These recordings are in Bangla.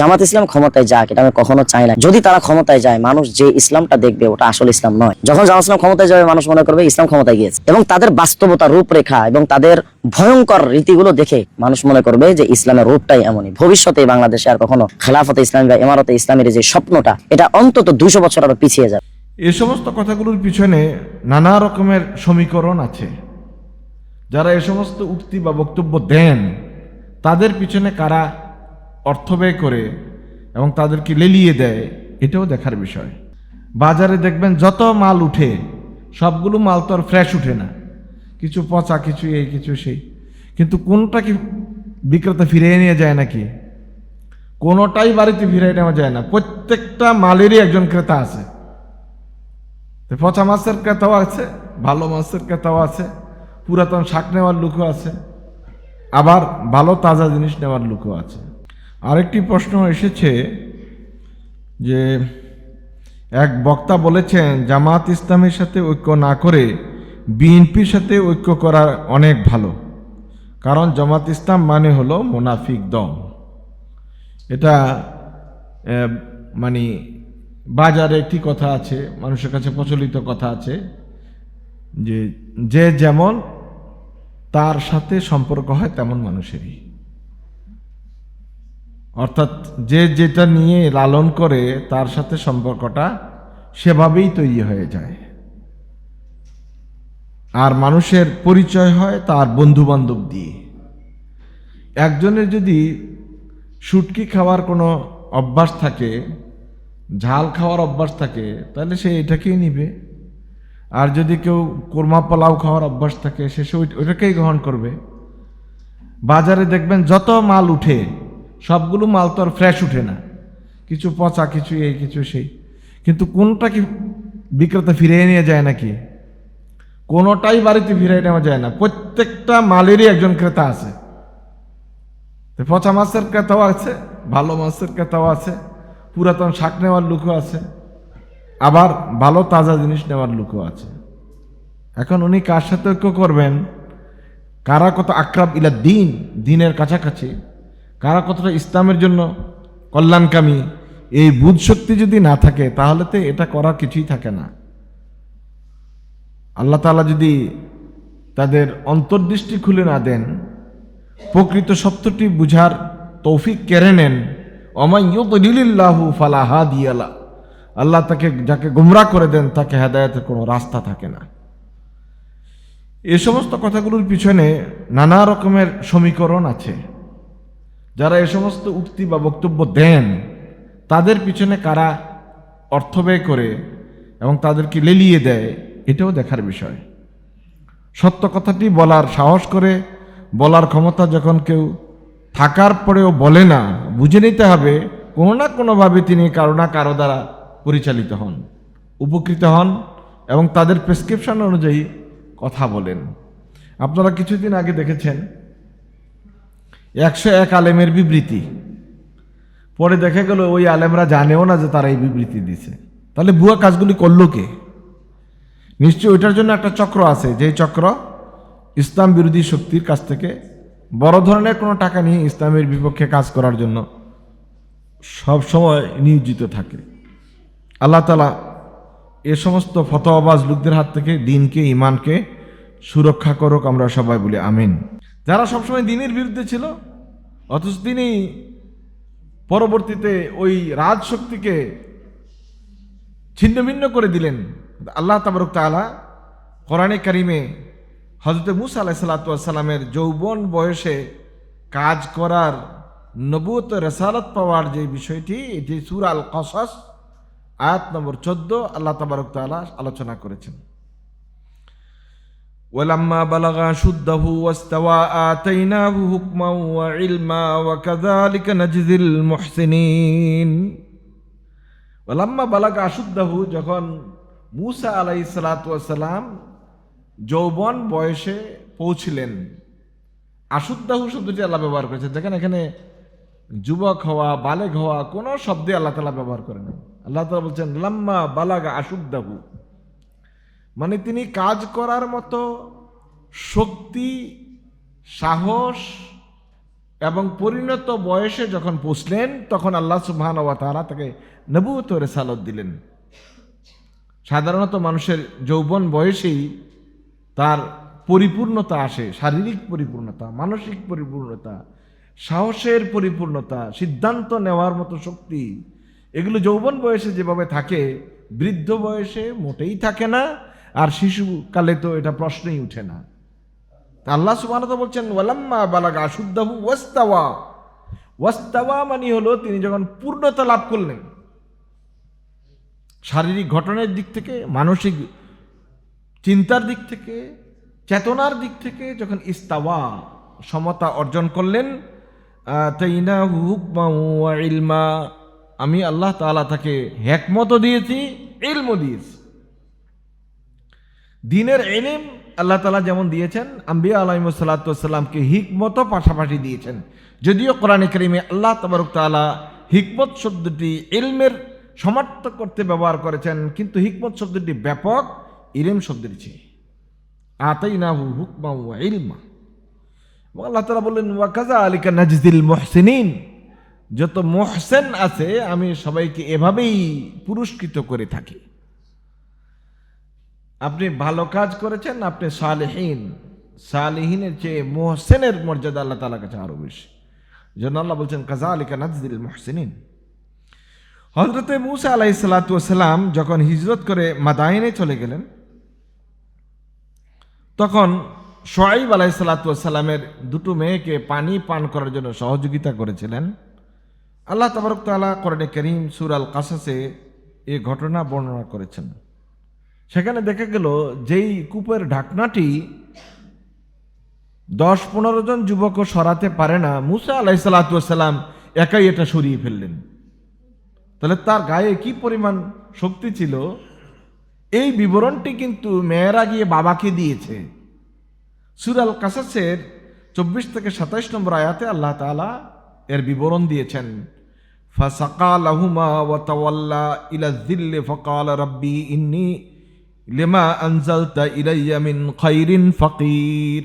জামাত ইসলাম ক্ষমতায় যাক, এটা আমি কখনো চাই না। যদি তারা ক্ষমতায় যায়, মানুষ যে ইসলামটা দেখবে, ওটা আসল ইসলাম নয়। যখন জামাত ইসলাম ক্ষমতায় যাবে, মানুষ মনে করবে ইসলাম ক্ষমতায় গিয়েছে। এবং তাদের বাস্তবতা, রূপরেখা এবং তাদের ভয়ঙ্কর রীতিগুলো দেখে মানুষ মনে করবে যে ইসলামের রূপটাই এমনই। ভবিষ্যতে বাংলাদেশে আর কখনো খেলাফতে ইসলামী বা ইমারতে ইসলামের যে স্বপ্নটা, এটা অন্তত দুশো বছর আরও পিছিয়ে যাবে। এ সমস্ত কথাগুলোর পিছনে নানা রকমের সমীকরণ আছে। যারা এ সমস্ত উক্তি বা বক্তব্য দেন, তাদের পিছনে কারা অর্থ ব্যয় করে এবং তাদেরকে লেলিয়ে দেয়, এটাও দেখার বিষয়। বাজারে দেখবেন যত মাল উঠে, সবগুলো মাল তো আর ফ্রেশ উঠে না। কিছু পচা, কিছু এই, কিছু সেই। কিন্তু কোনটা কি বিক্রেতা ফিরিয়ে নিয়ে যায় নাকি? কোনোটাই বাড়িতে ফিরিয়ে নেওয়া যায় না। প্রত্যেকটা মালেরই একজন ক্রেতা আছে। পচা মাছের ক্রেতাও আছে, ভালো মাছের ক্রেতাও আছে, পুরাতন শাক নেওয়ার লোকও আছে, আবার ভালো তাজা জিনিস নেওয়ার লোকও আছে। আরেকটি প্রশ্ন এসেছে যে এক বক্তা বলেছেন, জামাত ইসলামের সাথে ঐক্য না করে বিএনপির সাথে ঐক্য করা অনেক ভালো। কারণ জামাত ইসলাম মানে হলো মুনাফিক দম এটা মানে বাজারে একটি কথা আছে, মানুষের কাছে প্রচলিত কথা আছে, যে যে যেমন তার সাথে সম্পর্ক হয় তেমন মানুষেরই। অর্থাৎ যে যেটা নিয়ে লালন করে, তার সাথে সম্পর্কটা সেভাবেই তৈরি হয়ে যায়। আর মানুষের পরিচয় হয় তার বন্ধু বান্ধব দিয়ে। একজনের যদি শুটকি খাওয়ার কোনো অভ্যাস থাকে, ঝাল খাওয়ার অভ্যাস থাকে, তাহলে সে এটাকেই নিবে। আর যদি কেউ কোরমা পোলাও খাওয়ার অভ্যাস থাকে, সে সে ওইটাকেই গ্রহণ করবে। বাজারে দেখবেন যত মাল উঠে সবগুলো মাল তো আর ফ্রেশ উঠে না। কিছু পচা, কিছু এই, কিছু সেই। কিন্তু কোনটা কি বিক্রেতা ফিরিয়ে নিয়ে যায় নাকি? কোনোটাই বাড়িতে ফিরিয়ে নেওয়া যায় না। প্রত্যেকটা মালেরই একজন ক্রেতা আছে। পচা মাছের ক্রেতাও আছে, ভালো মাছের ক্রেতাও আছে, পুরাতন শাক নেওয়ার লোকও আছে, আবার ভালো তাজা জিনিস নেওয়ার লোকও আছে। এখন উনি কার সাথে করবেন? কারা কত আক্রাব ইলা দিন, দিনের কাছাকাছি? কারা কতটা ইসলামের জন্য কল্যাণকামী? এই বুধ শক্তি যদি না থাকে, তাহলে তো এটা করার কিছুই থাকে না। আল্লাহ তাআলা যদি তাদের অন্তর্দৃষ্টি খুলে না দেন, প্রকৃত সত্যটি বুঝার তৌফিক কেড়ে নেন অমাইয়ুদলিল্লাহু ফালা হাদিয়ালা। আল্লাহ তাকে, যাকে গুমরা করে দেন, তাকে হেদায়েতের কোনো রাস্তা থাকে না। এ সমস্ত কথাগুলোর পিছনে নানা রকমের সমীকরণ আছে। যারা এ সমস্ত উক্তি বা বক্তব্য দেন, তাদের পিছনে কারা অর্থ ব্যয় করে এবং তাদেরকে লেলিয়ে দেয়, এটাও দেখার বিষয়। সত্য কথাটি বলার সাহস করে, বলার ক্ষমতা যখন কেউ থাকার পরেও বলে না, বুঝে নিতে হবে, কোনো না কোনোভাবে তিনি কারও না কারও দ্বারা পরিচালিত হন, উপকৃত হন এবং তাদের প্রেসক্রিপশন অনুযায়ী কথা বলেন। আপনারা কিছুদিন আগে দেখেছেন একশো এক আলেমের বিবৃতি। পরে দেখা গেল ওই আলেমরা জানেও না যে তারা এই বিবৃতি দিছে তাহলে বুয়া কাজগুলি করল কে? নিশ্চয়ই ওইটার জন্য একটা চক্র আছে যেই চক্র ইসলাম বিরোধী শক্তির কাছ থেকে বড় ধরনের কোনো টাকা নিয়ে ইসলামের বিপক্ষে কাজ করার জন্য সব সময় নিয়োজিত থাকে। আল্লাহ তালা এ সমস্ত ফতোয়াবাজ লোকদের হাত থেকে দিনকে ইমানকে সুরক্ষা করুক, আমরা সবাই বলি আমিন। যারা সবসময় দিনের বিরুদ্ধে ছিল, অথচ তিনি পরবর্তীতে ওই রাজশক্তিকে ছিন্ন ভিন্ন করে দিলেন। আল্লাহ তাবরক তালা কোরআনে কারিমে হজরত মুসা আলাহ সাল্লাতামের যৌবন বয়সে কাজ করার নবুত রেসালত পাওয়ার যে বিষয়টি এটি সুর আল কসাস আয়াত নম্বর চোদ্দ, আল্লাহ তাবারক তালা আলোচনা করেছেন। ولما بلغ شده واستوى آتيناه حكما وعلما وكذلك نجزي المحسنين ওলাম্মা বালাগা আশুদ্দাহু যখন মুসা আলাই সালাতাম যৌবন বয়সে পৌঁছিলেন আশুদ্দাহু শব্দটি আল্লাহ ব্যবহার করেছে দেখেন এখানে যুবক হওয়া বালেগ হওয়া কোনো শব্দে আল্লাহ তালা ব্যবহার করেন আল্লাহ তালা বলছেন লাম্মা বালাগা আশুদ্দাহু মানে তিনি কাজ করার মতো শক্তি, সাহস এবং পরিণত বয়সে যখন পৌঁছলেন তখন আল্লাহ সুবহান ওয়া তারা তাকে নবুয়ত রেসালত দিলেন। সাধারণত মানুষের যৌবন বয়সেই তার পরিপূর্ণতা আসে, শারীরিক পরিপূর্ণতা, মানসিক পরিপূর্ণতা, সাহসের পরিপূর্ণতা, সিদ্ধান্ত নেওয়ার মতো শক্তি, এগুলো যৌবন বয়সে যেভাবে থাকে, বৃদ্ধ বয়সে মোটেই থাকে না। আর শিশুকালে তো এটা প্রশ্নই উঠে না। আল্লাহ সুবহানাহু বলছেন, ওয়ালাম্মা বালাগা আশুদ্দাহু ওয়াস্তাওয়া। ওয়াস্তাওয়া মানে হলো তিনি যখন পূর্ণতা লাভ করলেন, শারীরিক ঘটনার দিক থেকে, মানসিক চিন্তার দিক থেকে, চেতনার দিক থেকে যখন ইস্তাওয়া, সমতা অর্জন করলেন তাইনা হুকমা ইলমা, আমি আল্লাহ তাআলা তাকে হেকমতও দিয়েছি, ইলমও দিয়েছি। দিনের এলিম আল্লাহ তালা যেমন দিয়েছেন, আম্বিয়া আলাইমসাল্লাতামকে হিকমতও পাশাপাশি দিয়েছেন। যদিও কোরআন করিমে আল্লাহ তবরক তালা হিকমত শব্দটি ইলমের সমার্থক করতে ব্যবহার করেছেন, কিন্তু হিকমত শব্দটি ব্যাপক ইলেম শব্দের চেয়ে। আতাই না হু হুকমা ওয়া ইলমা। এবং আল্লাহ তালা বললেন ওয়াকাজা আলিকা নাজদিল মোহসিনিন। যত মোহসেন আছে, আমি সবাইকে এভাবেই পুরস্কৃত করে থাকি। আপনি ভালো কাজ করেছেন, আপনি সালেহীন। সালেহীনের চেয়ে মোহসেনের মর্যাদা আল্লাহ তালার কাছে আরও বেশি। জন্য আল্লাহ বলছেন কাজা আলিকা নাজদিল মোহসিনিন। হজরতে মুসা আলাহি সাল্লাম যখন হিজরত করে মাদাইনে চলে গেলেন, তখন সোয়াইব আলাহি সাল্লামের দুটো মেয়েকে পানি পান করার জন্য সহযোগিতা করেছিলেন। আল্লাহ তবরক তালা কোরআনে করিম সুর আল কাসাসে এ ঘটনা বর্ণনা করেছেন। সেখানে দেখা গেল যেই কূপের ঢাকনাটি দশ পনেরো জন যুবকও সরাতে পারে না, মুসা আলাইসাল্লাম একাই এটা সরিয়ে ফেললেন। তাহলে তার গায়ে কি পরিমাণ শক্তি ছিল? এই বিবরণটি কিন্তু মেয়েরা গিয়ে বাবাকে দিয়েছে। সুরাল কাসাসের চব্বিশ থেকে সাতাইশ নম্বর আয়াতে আল্লাহ তালা এর বিবরণ দিয়েছেন, ফাসাকা লাহুমা ওয়াতাওয়াল্লা ইলা জিল্লে ফকাল রব্বি ইন্নি লিমা আনজালতা ইলাইয়া মিন খাইরিন ফাকির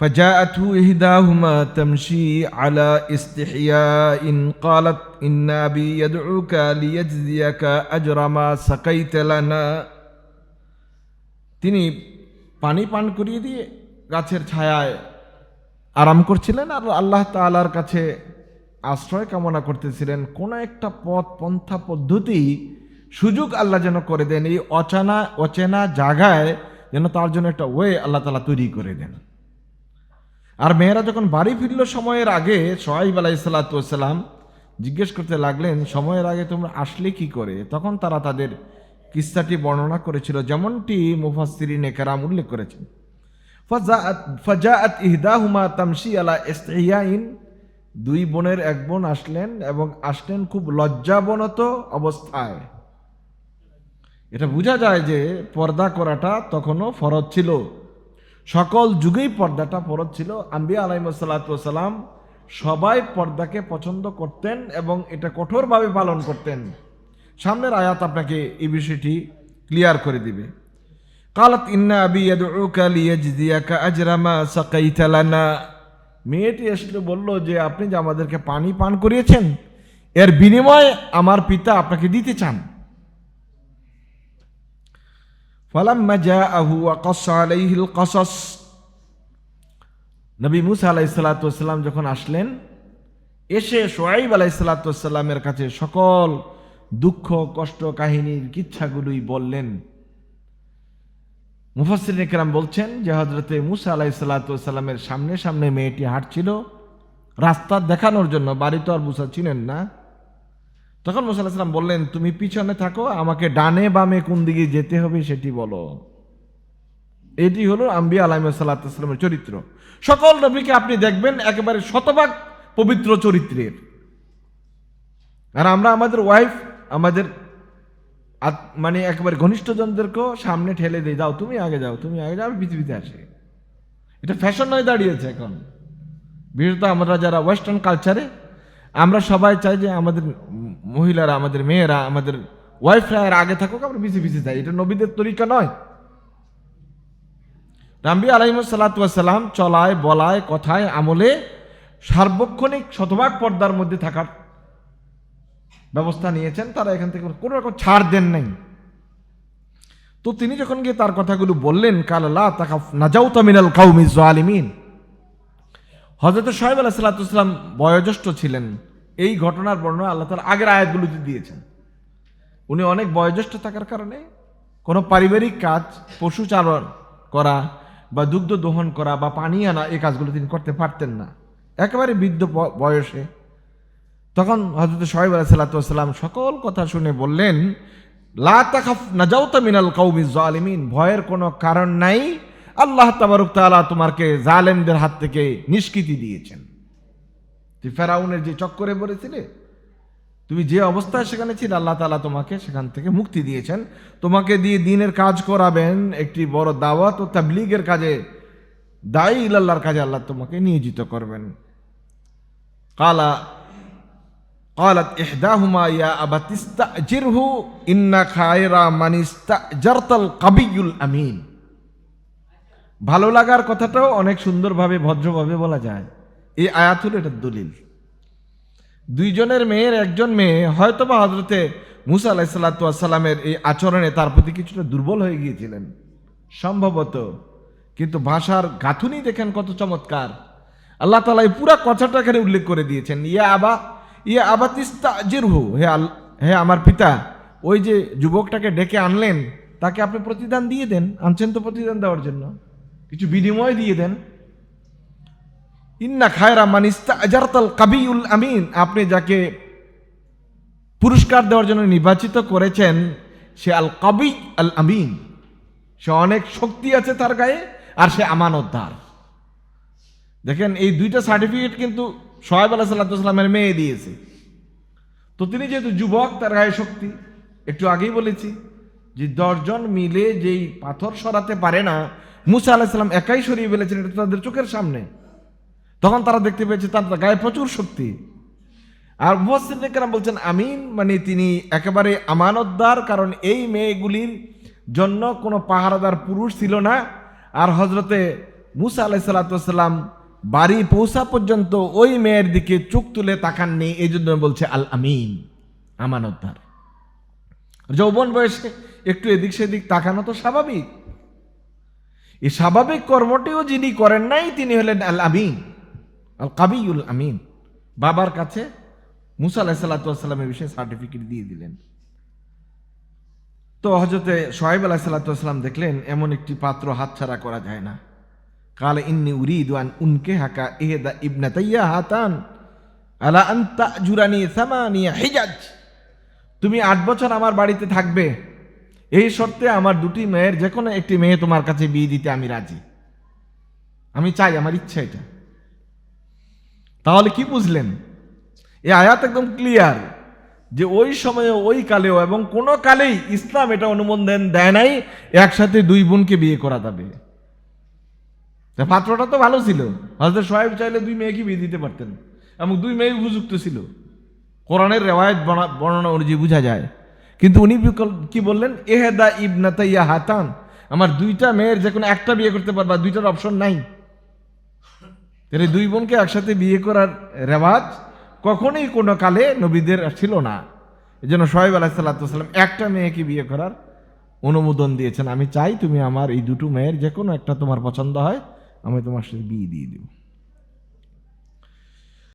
فجاءته إحداهما تمشي على استحياء قالت إن أبي يدعوك ليجزيك أجر ما سقيت لنا তিনি পানি পান করিয়ে দিয়ে গাছের ছায়ায় আরাম করছিলেন আর আল্লাহ তাআলার কাছে আশ্রয় কামনা করতেছিলেন কোন একটা পথ পন্থা পদ্ধতি সুযোগ আল্লাহ যেন করে দেন, এই অচানা, অচেনা জায়গায় যেন তার জন্য একটা ওয়ে আল্লাহ তালা তৈরি করে দেন। আর মেয়েরা যখন বাড়ি ফিরল সময়ের আগে, সোহাইব আলাই সাল্লাতাম জিজ্ঞেস করতে লাগলেন, সময়ের আগে তোমরা আসলে কি করে? তখন তারা তাদের কিস্তাটি বর্ণনা করেছিল, যেমনটি মুফাসিরিন কেরাম উল্লেখ করেছেন। ফাজাআত ইহদাহুমা তামশি আলা ইস্তিয়াইন দুই বোনের এক বোন আসলেন এবং আসলেন খুব লজ্জাবনত অবস্থায়। এটা বোঝা যায় যে পর্দা করাটা তখনও ফরজ ছিল। সকল যুগেই পর্দাটা ফরজ ছিল। আম্বিয়া আলাইসাল্লাম সবাই পর্দাকে পছন্দ করতেন এবং এটা কঠোরভাবে পালন করতেন। সামনের আয়াত আপনাকে এই বিষয়টি ক্লিয়ার করে দিবে। কালাত, ইন্না আবি মেয়েটি এসে বলল যে, আপনি যে আমাদেরকে পানি পান করিয়েছেন, এর বিনিময়ে আমার পিতা আপনাকে দিতে চান। ফালাম্মা কাসসা আলাইহিল কাসাস। নবী মুসা আলাইহিস সালাতু ওয়াসসালাম যখন আসলেন, এসে সোয়াইব আলাইহিস সালাতু ওয়াসসালামের কাছে সকল দুঃখ, কষ্ট, কাহিনীর কিচ্ছাগুলোই বললেন। মুফাসির একরাম বলছেন যে হজরতে মুসা আলাহি সাল্লামের সামনে সামনে মেয়েটি হাঁটছিল, রাস্তা দেখানোর জন্য, বাড়ি তো আর মুসা চিনেন না। তখন মুসা আলাহিসাম বললেন, তুমি পিছনে থাকো, আমাকে ডানে বামে কোন দিকে যেতে হবে সেটি বলো। এটি হলো আম্বিয়া আলাইসাল্লামের চরিত্র। সকল নবীকে আপনি দেখবেন একেবারে শতভাগ পবিত্র চরিত্রের। আর আমরা আমাদের ওয়াইফ, আমাদের মানে একেবারে ঘনিষ্ঠজনদেরকেও সামনে ঠেলে দিয়ে যাও, তুমি আগে যাও, তুমি আগে যাও, আমি পৃথিবীতে আসি। এটা ফ্যাশন হয়ে দাঁড়িয়েছে এখন। বিশেষত আমরা যারা ওয়েস্টার্ন কালচারে আমরা সবাই চাই যে আমাদের মহিলারা, আমাদের মেয়েরা, আমাদের ওয়াইফরা এর আগে থাকুক, আমরা পিছিয়ে পিছিয়ে যাই। এটা নবীদের তরিকা নয়। রামবি রাম্বি আলাইমসাল্লাতাম চলায়, বলায়, কথায়, আমলে সার্বক্ষণিক শতভাগ পর্দার মধ্যে থাকার ব্যবস্থা নিয়েছেন। তারা এখান থেকে কোনো রকম ছাড় দেন নাই। তো তিনি যখন গিয়ে তার কথাগুলো বললেন কাল্লা তাকা নাজাউতা মিনাল কাউমি হজরত সোহেব আলাহ সাল্লাতুসলাম বয়োজ্যেষ্ঠ ছিলেন। এই ঘটনার বর্ণনা আল্লাহ তালা আগের আয়াতগুলোতে দিয়েছেন। উনি অনেক বয়োজ্যেষ্ঠ থাকার কারণে কোনো পারিবারিক কাজ, পশু চারণ করা বা দুগ্ধ দোহন করা বা পানি আনা এই কাজগুলো তিনি করতে পারতেন না। একেবারে বৃদ্ধ বয়সে। তখন হজরত সোহেব আলাহ সাল্লাতুসলাম সকল কথা শুনে বললেন, লা তাখাফ নাজাউতা মিনাল কৌমি জালিমিন ভয়ের কোনো কারণ নাই। আল্লাহ তাবারক তাআলা তোমাকে জালেমদের হাত থেকে নিষ্কৃতি দিয়েছেন তুই ফেরাউনের যে চক্করে পড়েছিলে তুমি যে অবস্থায় সেখানে ছিলে আল্লাহ তাআলা তোমাকে সেখান থেকে মুক্তি দিয়েছেন তোমাকে দিয়ে দিনের কাজ করাবেন একটি বড় দাওয়াত ও তাবলিগের কাজে দায়ী ইলাল্লাহর কাজে আল্লাহ তোমাকে নিয়োজিত করবেন কালা قالت إحداهما يا أبت استأجره إن خير من استأجرت القوي الأمين ভালো লাগার কথাটাও অনেক সুন্দরভাবে, ভদ্রভাবে বলা যায়। এই আয়াত হলো এটার দলিল। দুইজনের মেয়ের একজন মেয়ে, হয়তোবা হজরতে মুসা আলাহিসাল্লামের এই আচরণে তার প্রতি কিছুটা দুর্বল হয়ে গিয়েছিলেন। সম্ভবত কিন্তু ভাষার গাঁথুনি দেখেন কত চমৎকার। আল্লাহ তালা এই পুরা কথাটা এখানে উল্লেখ করে দিয়েছেন, ইয়া আবা ইয়া আবা আবাতিস্তা জিরহু হে আল, হে আমার পিতা, ওই যে যুবকটাকে ডেকে আনলেন, তাকে আপনি প্রতিদান দিয়ে দেন, আনছেন তো প্রতিদান দেওয়ার জন্য। কিছু বিনিময় দিয়ে দেন। ইন্না খায়রা মানিস্তা আজারতাল কাবিউল আমিন। আপনি যাকে পুরস্কার দেওয়ার জন্য নির্বাচিত করেছেন, সে আল কাবি আল আমিন। সে অনেক শক্তি আছে তার গায়ে, আর সে আমানতদার। দেখেন, এই দুইটা সার্টিফিকেট কিন্তু সোহেব আলাহ সাল্লামের মেয়ে দিয়েছে। তো তিনি যেহেতু যুবক, তার গায়ে শক্তি। একটু আগেই বলেছি যে, দশজন মিলে যেই পাথর সরাতে পারে না মুসা আলাহিসাল্লাম একাই সরিয়ে ফেলেছেন, এটা তাদের চোখের সামনে। তখন তারা দেখতে পেয়েছে তার গায়ে প্রচুর শক্তি। আর মুহাসিনাম বলছেন, আমিন মানে তিনি একেবারে আমানতদার, কারণ এই মেয়েগুলির জন্য কোনো পাহারাদার পুরুষ ছিল না। আর হজরতে মুসা আলাহ সাল্লাম বাড়ি পৌঁছা পর্যন্ত ওই মেয়ের দিকে চোখ তুলে তাকাননি এই জন্য বলছে, আল আমিন আমানতদার। যৌবন বয়সে একটু এদিক সেদিক তাকানো তো স্বাভাবিক। এই স্বাভাবিক কর্মটিও যিনি করেন নাই, তিনি হলেন আল আমিন আল কাবিউল আমিন। বাবার কাছে মুসা আলাহ সাল্লাতামের বিষয়ে সার্টিফিকেট দিয়ে দিলেন। তো হজরতে সোহেব আলাহ সাল্লাতাম দেখলেন, এমন একটি পাত্র হাতছাড়া করা যায় না। কাল ইন্নি উরিদ আন উনকে হাকা এহেদা ইবনা তাইয়া হাতান, আলা আন্তা জুরানি সামানিয়া হিজাজ। তুমি আট বছর আমার বাড়িতে থাকবে এই শর্তে আমার দুটি মেয়ের যে কোনো একটি মেয়ে তোমার কাছে বিয়ে দিতে আমি রাজি। আমি চাই, আমার ইচ্ছা এটা। তাহলে কি বুঝলেন? এই আয়াত একদম ক্লিয়ার যে ওই সময়ে, ওই কালেও এবং কোনো কালেই ইসলাম এটা অনুমোদন দেয় নাই, একসাথে দুই বোনকে বিয়ে করা যাবে। পাত্রটা তো ভালো ছিল। হজরত সোহেব চাইলে দুই মেয়েকে বিয়ে দিতে পারতেন এবং দুই মেয়ে উপযুক্ত ছিল। কোরআনের রেওয়ায়ত বর্ণা- বর্ণনা অনুযায়ী বোঝা যায়। কিন্তু উনি কি বললেন? এহেদা ইবনাতা ইয়া হাতান আমার দুইটা মেয়ের যে কোনো একটা বিয়ে করতে পারবা, দুইটার অপশন নাই। তাহলে দুই বোনকে একসাথে বিয়ে করার রেওয়াজ কখনোই কোনো কালে নবীদের ছিল না। এই জন্য সোহেব আলাহিসাল্লাম একটা মেয়েকে বিয়ে করার অনুমোদন দিয়েছেন। আমি চাই তুমি আমার এই দুটো মেয়ের যে কোনো একটা তোমার পছন্দ হয়, আমি তোমার সাথে বিয়ে দিয়ে দেবো।